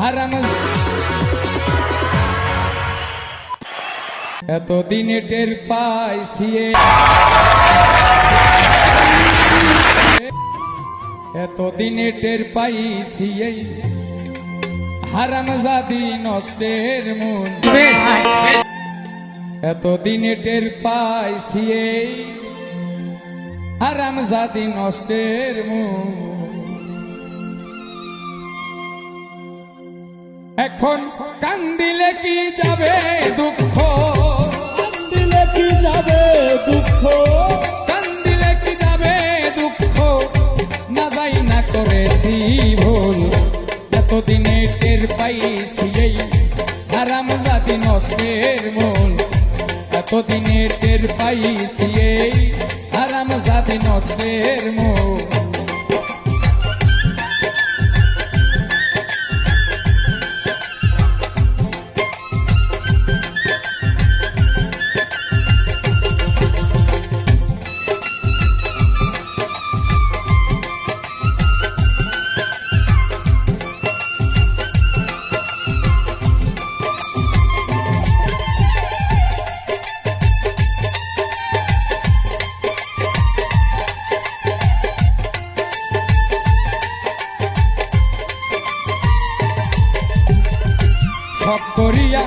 হারাম এতদিনে টের পাইছি। এতদিনে টের পাইছি হারাম জাদি নষ্টের মূল এতদিনে টের পাইছি হারাম জাদি নষ্টের মূল এখন কান্দিলে কি যাবে দুঃখ? কান্দিলে কি যাবে দুঃখ? কান্দিলে কি যাবে দুঃখ? না যাই না করেছি ভুল। এতদিনে টের পাইছি এই হারাম জাতি নষ্টের মূল। এতদিনে টের পাইছি এই হারাম জাতি নষ্টের মূল। করিয়া,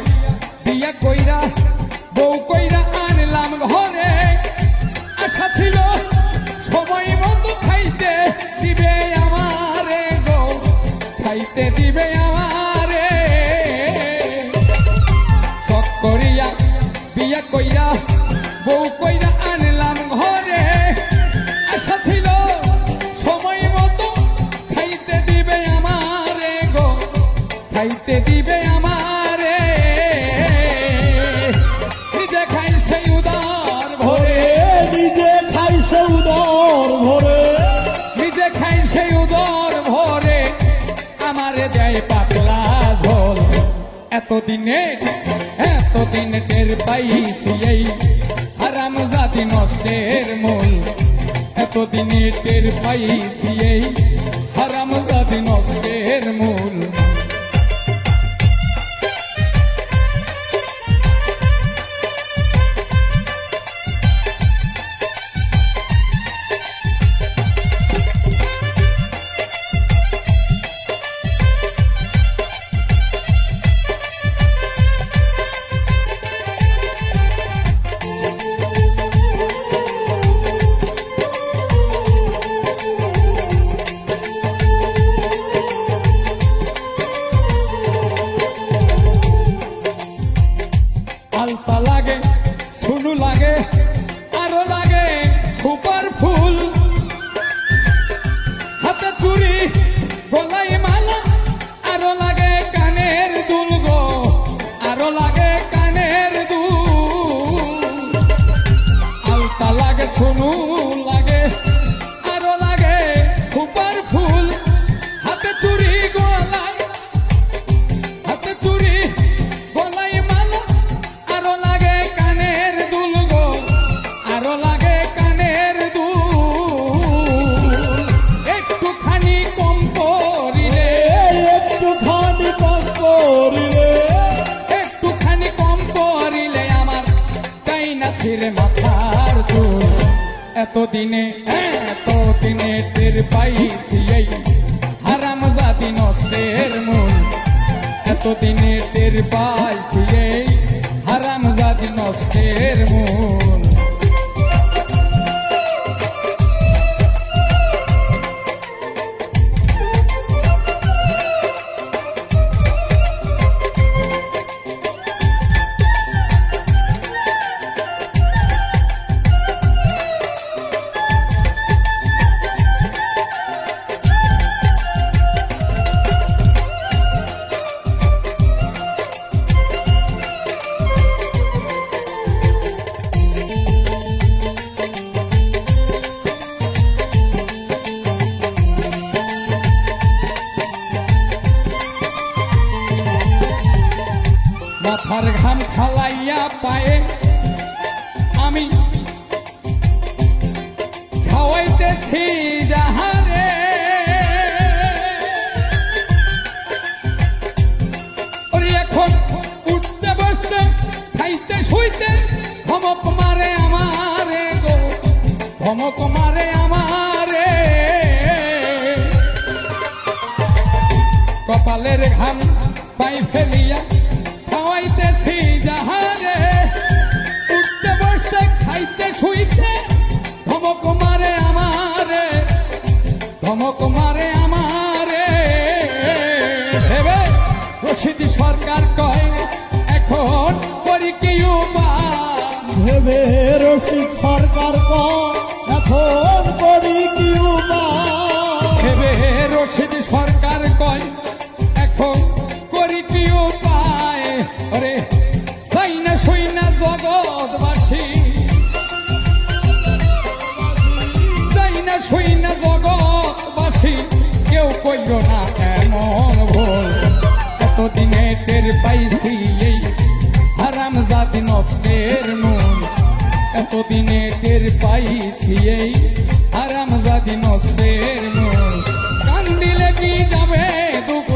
দিয়া কইরা, বউ কইরা আনলাম ঘরে। আশা ছিল সময় মতো খাইতে দিবে আমারে গো, খাইতে দিবে আমারে। সব করিয়া বিয়া কইরা, বউ কইরা আনলাম ঘরে। আশা ছিল সময় মতো খাইতে দিবে আমারে গো, খাইতে দিবে দেয় পাতলা ঝোল। এতদিনে, এতদিন টের পাইছি এই হারাম জাতি নষ্টের মূল। এতদিনে টের পাইছি হারাম জাতি নষ্টের মূল। এতদিনে এতদিনে টের পাইছি এই হারাম জাতি নষ্টের মূল। এতদিনে টের পাইছি এই হারাম জাতি নষ্টের মূল। মাথার ঘাম খালাইয়া পায়ে আমি খাওয়াইতেছি যাহারে। এখন উঠতে বসতে, খাইতে শুইতে ধমক মারে আমারে গো, ধমক মারে আমারে। কপালের ঘাম পাই ফেলিয়া যাহারে উঠতে, বসতে, খাইতে, শুইতে ধমক মারে আমারে ধমক মারে আমারে। ভেবে রশিদি সরকার কয়, এখন করি কি উপায়? ভেবে রশিদ সরকার ক যাই না জগৎবাসী, কেউ কইল না এমন ভুল। এতদিনে টের পাইছি এই হারাম জাতি নষ্টের মন এতদিনে টের পাইছি এই হারাম জাতি নষ্টের মন কান্দিলে কি যাবে দুঃখ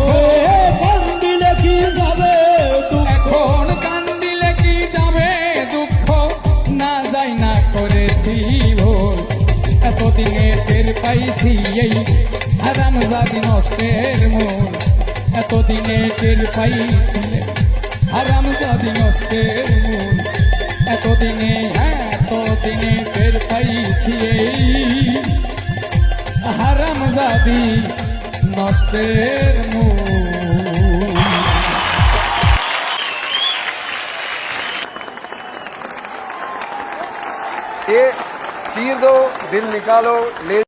টের পাইছি এই আরাম জাতি নষ্টের মূল এতদিনে টের পাইছি আরাম জাতি নষ্টের মূল এতদিনে হ্যাঁ এতদিনে টের পাইছি এই হারাম জাতি নষ্টের মূল ये चीर दो दिल निकालो ले